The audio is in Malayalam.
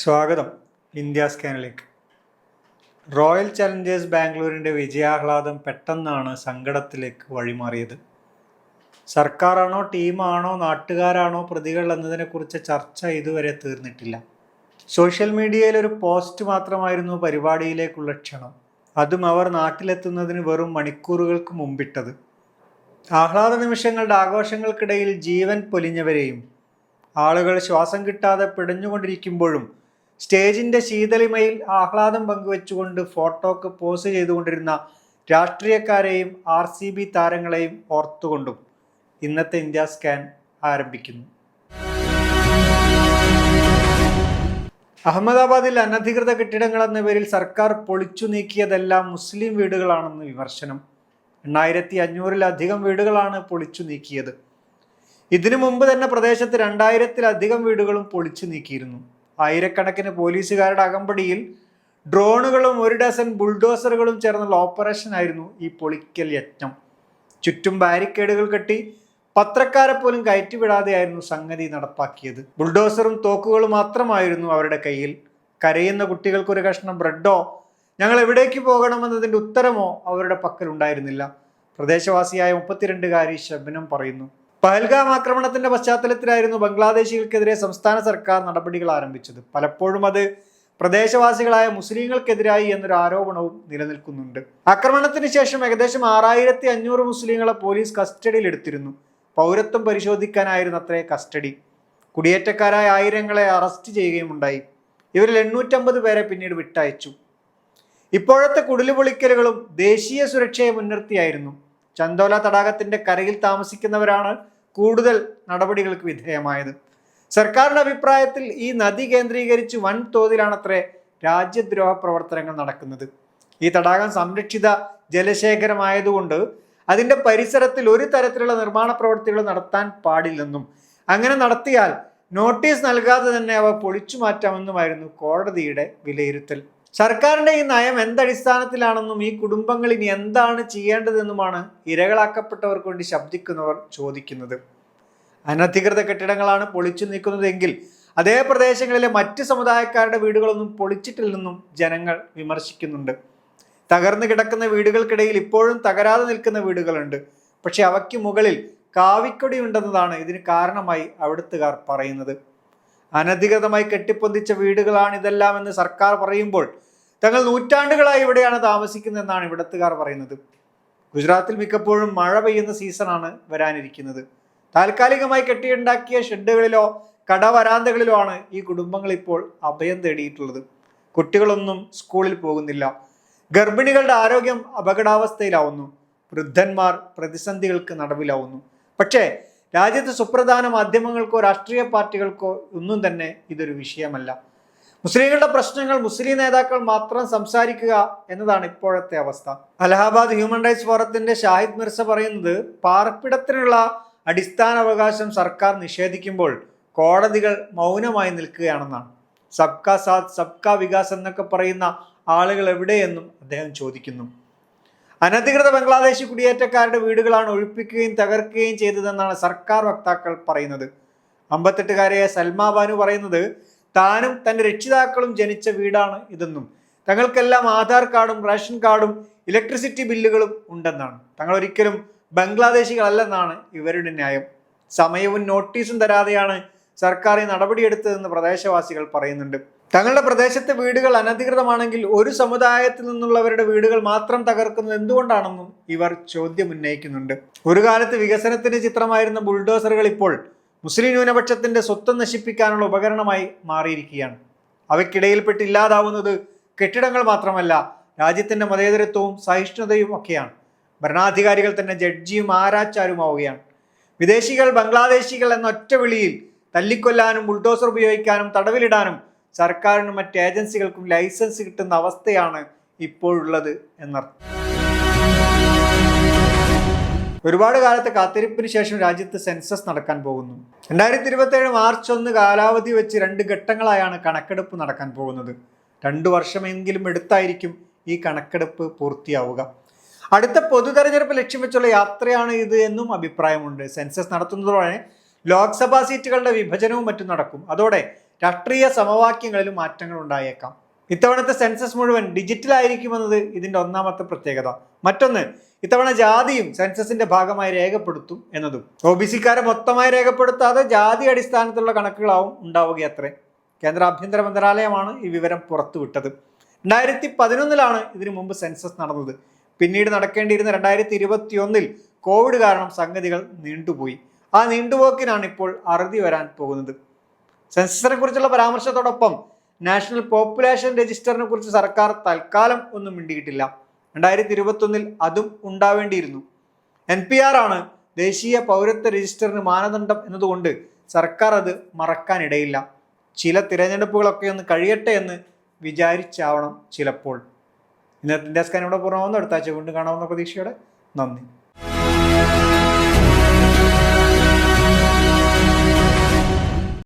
സ്വാഗതം ഇന്ത്യ സ്കാനിലേക്ക്. റോയൽ ചലഞ്ചേഴ്സ് ബാംഗ്ലൂരിന്റെ വിജയാഹ്ലാദം പെട്ടെന്നാണ് സങ്കടത്തിലേക്ക് വഴിമാറിയത്. സർക്കാരാണോ ടീമാണോ നാട്ടുകാരാണോ പ്രതികൾ എന്നതിനെക്കുറിച്ച് ചർച്ച ഇതുവരെ തീർന്നിട്ടില്ല. സോഷ്യൽ മീഡിയയിൽ ഒരു പോസ്റ്റ് മാത്രമായിരുന്നു പരിപാടിയിലേക്കുള്ള ക്ഷണം. അതും അവർ നാട്ടിലെത്തുന്നതിന് വെറും മണിക്കൂറുകൾക്ക് മുമ്പിട്ടത്. ആഹ്ലാദ നിമിഷങ്ങളുടെ ആഘോഷങ്ങൾക്കിടയിൽ ജീവൻ പൊലിഞ്ഞവരെയും ആളുകൾ ശ്വാസം കിട്ടാതെ പിടഞ്ഞുകൊണ്ടിരിക്കുമ്പോഴും സ്റ്റേജിന്റെ ശീതളിമയിൽ ആഹ്ലാദം പങ്കുവെച്ചുകൊണ്ട് ഫോട്ടോക്ക് പോസ് ചെയ്തുകൊണ്ടിരുന്ന രാഷ്ട്രീയക്കാരെയും ആർ സി ബി താരങ്ങളെയും ഓർത്തുകൊണ്ടും ഇന്നത്തെ ഇന്ത്യ സ്കാൻ ആരംഭിക്കുന്നു. അഹമ്മദാബാദിൽ അനധികൃത കെട്ടിടങ്ങൾ എന്ന പേരിൽ സർക്കാർ പൊളിച്ചു നീക്കിയതെല്ലാം മുസ്ലിം വീടുകളാണെന്ന് വിമർശനം. എണ്ണായിരത്തി അഞ്ഞൂറിലധികം വീടുകളാണ് പൊളിച്ചു നീക്കിയത്. ഇതിനു മുമ്പ് തന്നെ പ്രദേശത്ത് രണ്ടായിരത്തിലധികം വീടുകളും പൊളിച്ചു നീക്കിയിരുന്നു. ആയിരക്കണക്കിന് പോലീസുകാരുടെ അകമ്പടിയിൽ ഡ്രോണുകളും ഒരു ഡസൻ ബുൾഡോസറുകളും ചേർന്നുള്ള ഓപ്പറേഷൻ ആയിരുന്നു ഈ പൊളിക്കൽ യജ്ഞം. ചുറ്റും ബാരിക്കേഡുകൾ കെട്ടി പത്രക്കാരെ പോലും കയറ്റിവിടാതെയായിരുന്നു സംഗതി നടപ്പാക്കിയത്. ബുൾഡോസറും തോക്കുകളും മാത്രമായിരുന്നു അവരുടെ കയ്യിൽ. കരയുന്ന കുട്ടികൾക്ക് ഒരു കഷ്ണം ബ്രെഡോ ഞങ്ങൾ എവിടേക്ക് പോകണമെന്നതിന്റെ ഉത്തരമോ? അവരുടെ പക്കൽ ഉണ്ടായിരുന്നില്ല. പ്രദേശവാസിയായ മുപ്പത്തിരണ്ടുകാരി ശബനം പറയുന്നു. പഹൽഗാം ആക്രമണത്തിന്റെ പശ്ചാത്തലത്തിലായിരുന്നു ബംഗ്ലാദേശികൾക്കെതിരെ സംസ്ഥാന സർക്കാർ നടപടികൾ ആരംഭിച്ചത്. പലപ്പോഴും അത് പ്രദേശവാസികളായ മുസ്ലിങ്ങൾക്കെതിരായി എന്നൊരു ആരോപണവും നിലനിൽക്കുന്നുണ്ട്. ആക്രമണത്തിന് ശേഷം ഏകദേശം ആറായിരത്തി അഞ്ഞൂറ് മുസ്ലിങ്ങളെ പോലീസ് കസ്റ്റഡിയിൽ എടുത്തിരുന്നു. പൗരത്വം പരിശോധിക്കാനായിരുന്നു അത്രേ കസ്റ്റഡി. കുടിയേറ്റക്കാരായ ആയിരങ്ങളെ അറസ്റ്റ് ചെയ്യുകയും ഉണ്ടായി ഇവരിൽ എണ്ണൂറ്റമ്പത് പേരെ പിന്നീട് വിട്ടയച്ചു. ഇപ്പോഴത്തെ കുടിലുപൊളിക്കലുകളും ദേശീയ സുരക്ഷയെ മുൻനിർത്തിയായിരുന്നു. ചന്തോല തടാകത്തിന്റെ കരയിൽ താമസിക്കുന്നവരാണ് കൂടുതൽ നടപടികൾക്ക് വിധേയമായത്. സർക്കാരിന്റെ അഭിപ്രായത്തിൽ ഈ നദി കേന്ദ്രീകരിച്ച് വൻ തോതിലാണത്രേ രാജ്യദ്രോഹ പ്രവർത്തനങ്ങൾ നടക്കുന്നത്. ഈ തടാകം സംരക്ഷിത ജലശേഖരമായതുകൊണ്ട് അതിന്റെ പരിസരത്തിൽ ഒരു തരത്തിലുള്ള നിർമ്മാണ പ്രവർത്തികൾ നടത്താൻ പാടില്ലെന്നും അങ്ങനെ നടത്തിയാൽ നോട്ടീസ് നൽകാതെ തന്നെ അവ പൊളിച്ചു മാറ്റാമെന്നുമായിരുന്നു കോടതിയുടെ വിലയിരുത്തൽ. സർക്കാരിന്റെ ഈ നയം എന്തടിസ്ഥാനത്തിലാണെന്നും ഈ കുടുംബങ്ങൾ ഇനി എന്താണ് ചെയ്യേണ്ടതെന്നുമാണ് ഇരകളാക്കപ്പെട്ടവർക്ക് വേണ്ടി ശബ്ദിക്കുന്നവർ ചോദിക്കുന്നത്. അനധികൃത കെട്ടിടങ്ങളാണ് പൊളിച്ചു നീക്കുന്നതെങ്കിൽ അതേ പ്രദേശങ്ങളിലെ മറ്റ് സമുദായക്കാരുടെ വീടുകളൊന്നും പൊളിച്ചിട്ടില്ലെന്നും ജനങ്ങൾ വിമർശിക്കുന്നുണ്ട്. തകർന്നു കിടക്കുന്ന വീടുകൾക്കിടയിൽ ഇപ്പോഴും തകരാതെ നിൽക്കുന്ന വീടുകളുണ്ട്. പക്ഷെ അവയ്ക്ക് മുകളിൽ കാവിക്കൊടി ഉണ്ടെന്നതാണ് ഇതിന് കാരണമായി അവിടുത്തുകാർ പറയുന്നത്. അനധികൃതമായി കെട്ടിപ്പൊന്തിച്ച വീടുകളാണ് ഇതെല്ലാം എന്ന് സർക്കാർ പറയുമ്പോൾ തങ്ങൾ നൂറ്റാണ്ടുകളായി ഇവിടെയാണ് താമസിക്കുന്നതെന്നാണ് ഇവിടത്തുകാർ പറയുന്നത്. ഗുജറാത്തിൽ മിക്കപ്പോഴും മഴ പെയ്യുന്ന സീസണാണ് വരാനിരിക്കുന്നത്. താൽക്കാലികമായി കെട്ടിയുണ്ടാക്കിയ ഷെഡുകളിലോ കടവരാന്തകളിലോ ആണ് ഈ കുടുംബങ്ങൾ ഇപ്പോൾ അഭയം തേടിയിട്ടുള്ളത്. കുട്ടികളൊന്നും സ്കൂളിൽ പോകുന്നില്ല. ഗർഭിണികളുടെ ആരോഗ്യം അപകടാവസ്ഥയിലാവുന്നു. വൃദ്ധന്മാർ പ്രതിസന്ധികൾക്ക് നടവിലാവുന്നു. പക്ഷേ രാജ്യത്ത് സുപ്രധാന മാധ്യമങ്ങൾക്കോ രാഷ്ട്രീയ പാർട്ടികൾക്കോ ഒന്നും തന്നെ ഇതൊരു വിഷയമല്ല. മുസ്ലിങ്ങളുടെ പ്രശ്നങ്ങൾ മുസ്ലിം നേതാക്കൾ മാത്രം സംസാരിക്കുക എന്നതാണ് ഇപ്പോഴത്തെ അവസ്ഥ. അലഹാബാദ് ഹ്യൂമൻ റൈറ്റ്സ് ഫോറത്തിന്റെ ഷാഹിദ് മിർസ പറയുന്നത് പാർപ്പിടത്തിനുള്ള അടിസ്ഥാന അവകാശം സർക്കാർ നിഷേധിക്കുമ്പോൾ കോടതികൾ മൗനമായി നിൽക്കുകയാണെന്നാണ്. സബ്കാ സാത്ത് സബ്കാ വികാസ് എന്നൊക്കെ പറയുന്ന ആളുകൾ എവിടെയെന്നും അദ്ദേഹം ചോദിക്കുന്നു. അനധികൃത ബംഗ്ലാദേശി കുടിയേറ്റക്കാരുടെ വീടുകളാണ് ഒഴിപ്പിക്കുകയും തകർക്കുകയും ചെയ്തതെന്നാണ് സർക്കാർ വക്താക്കൾ പറയുന്നത്. അമ്പത്തെട്ടുകാരിയായ സൽമാ ബാനു പറയുന്നത് താനും തന്റെ രക്ഷിതാക്കളും ജനിച്ച വീടാണ് ഇതെന്നും തങ്ങൾക്കെല്ലാം ആധാർ കാർഡും റേഷൻ കാർഡും ഇലക്ട്രിസിറ്റി ബില്ലുകളും ഉണ്ടെന്നാണ്. തങ്ങൾ ഒരിക്കലും ബംഗ്ലാദേശികളല്ലെന്നാണ് ഇവരുടെ ന്യായം. സമയവും നോട്ടീസും തരാതെയാണ് സർക്കാർ നടപടിയെടുത്തതെന്ന് പ്രദേശവാസികൾ പറയുന്നുണ്ട്. തങ്ങളുടെ പ്രദേശത്തെ വീടുകൾ അനധികൃതമാണെങ്കിൽ ഒരു സമുദായത്തിൽ നിന്നുള്ളവരുടെ വീടുകൾ മാത്രം തകർക്കുന്നത് എന്തുകൊണ്ടാണെന്നും ഇവർ ചോദ്യം ഉന്നയിക്കുന്നുണ്ട്. ഒരു കാലത്ത് വികസനത്തിന്റെ ചിത്രമായിരുന്ന ബുൾഡോസറുകൾ ഇപ്പോൾ മുസ്ലിം ന്യൂനപക്ഷത്തിന്റെ സ്വത്ത് നശിപ്പിക്കാനുള്ള ഉപകരണമായി മാറിയിരിക്കുകയാണ്. അവയ്ക്കിടയിൽപ്പെട്ട് ഇല്ലാതാവുന്നത് കെട്ടിടങ്ങൾ മാത്രമല്ല രാജ്യത്തിന്റെ മതേതരത്വവും സഹിഷ്ണുതയും ഒക്കെയാണ്. ഭരണാധികാരികൾ തന്നെ ജഡ്ജിയും ആരാച്ചാരുമാവുകയാണ്. വിദേശികൾ ബംഗ്ലാദേശികൾ എന്ന ഒറ്റ വിളിയിൽ തല്ലിക്കൊല്ലാനും ബുൾഡോസർ ഉപയോഗിക്കാനും തടവിലിടാനും സർക്കാരിനും മറ്റ് ഏജൻസികൾക്കും ലൈസൻസ് കിട്ടുന്ന അവസ്ഥയാണ് ഇപ്പോഴുള്ളത് എന്നർത്ഥം. ഒരുപാട് കാലത്തെ കാത്തിരിപ്പിന് ശേഷം രാജ്യത്ത് സെൻസസ് നടക്കാൻ പോകുന്നു. രണ്ടായിരത്തി ഇരുപത്തേഴ് മാർച്ച് ഒന്ന് കാലാവധി വെച്ച് രണ്ട് ഘട്ടങ്ങളായാണ് കണക്കെടുപ്പ് നടക്കാൻ പോകുന്നത്. രണ്ടു വർഷമെങ്കിലും എടുത്തായിരിക്കും ഈ കണക്കെടുപ്പ് പൂർത്തിയാവുക. അടുത്ത പൊതു തെരഞ്ഞെടുപ്പ് ലക്ഷ്യം വെച്ചുള്ള യാത്രയാണ് ഇത് എന്നും അഭിപ്രായമുണ്ട്. സെൻസസ് നടത്തുന്നതോടെ ലോക്സഭാ സീറ്റുകളുടെ വിഭജനവും മറ്റും നടക്കും. അതോടെ രാഷ്ട്രീയ സമവാക്യങ്ങളിലും മാറ്റങ്ങൾ ഉണ്ടായേക്കാം. ഇത്തവണത്തെ സെൻസസ് മുഴുവൻ ഡിജിറ്റൽ ആയിരിക്കുമെന്നത് ഇതിന്റെ ഒന്നാമത്തെ പ്രത്യേകത. മറ്റൊന്ന് ഇത്തവണ ജാതിയും സെൻസസിന്റെ ഭാഗമായി രേഖപ്പെടുത്തും എന്നതും. ഒ ബി സിക്കാരെ മൊത്തമായി രേഖപ്പെടുത്താതെ ജാതി അടിസ്ഥാനത്തിലുള്ള കണക്കുകളാവും ഉണ്ടാവുകയത്രേ. കേന്ദ്ര ആഭ്യന്തര മന്ത്രാലയമാണ് ഈ വിവരം പുറത്തുവിട്ടത്. രണ്ടായിരത്തി പതിനൊന്നിലാണ് ഇതിനു മുമ്പ് സെൻസസ് നടന്നത്. പിന്നീട് നടക്കേണ്ടിയിരുന്ന രണ്ടായിരത്തി ഇരുപത്തി ഒന്നിൽ കോവിഡ് കാരണം സംഗതികൾ നീണ്ടുപോയി. ആ നീണ്ടുപോക്കിനാണ് ഇപ്പോൾ അറുതി വരാൻ പോകുന്നത്. സെൻസസിനെ കുറിച്ചുള്ള പരാമർശത്തോടൊപ്പം നാഷണൽ പോപ്പുലേഷൻ രജിസ്റ്ററിനെ കുറിച്ച് സർക്കാർ തൽക്കാലം ഒന്നും മിണ്ടിയിട്ടില്ല. രണ്ടായിരത്തി ഇരുപത്തൊന്നിൽ അതും ഉണ്ടാവേണ്ടിയിരുന്നു. എൻ പി ആർ ആണ് ദേശീയ പൗരത്വ രജിസ്റ്ററിന് മാനദണ്ഡം എന്നതുകൊണ്ട് സർക്കാർ അത് മറക്കാനിടയില്ല. ചില തിരഞ്ഞെടുപ്പുകളൊക്കെ ഒന്ന് കഴിയട്ടെ എന്ന് വിചാരിച്ചാവണം ചിലപ്പോൾ. ഇന്നത്തെ ഡെസ്കാൻ സ്കാൻ ഇവിടെ പൂർണമാകുന്നു അടുത്ത ആഴ്ച വീണ്ടും കാണാവുന്ന പ്രതീക്ഷയോടെ നന്ദി.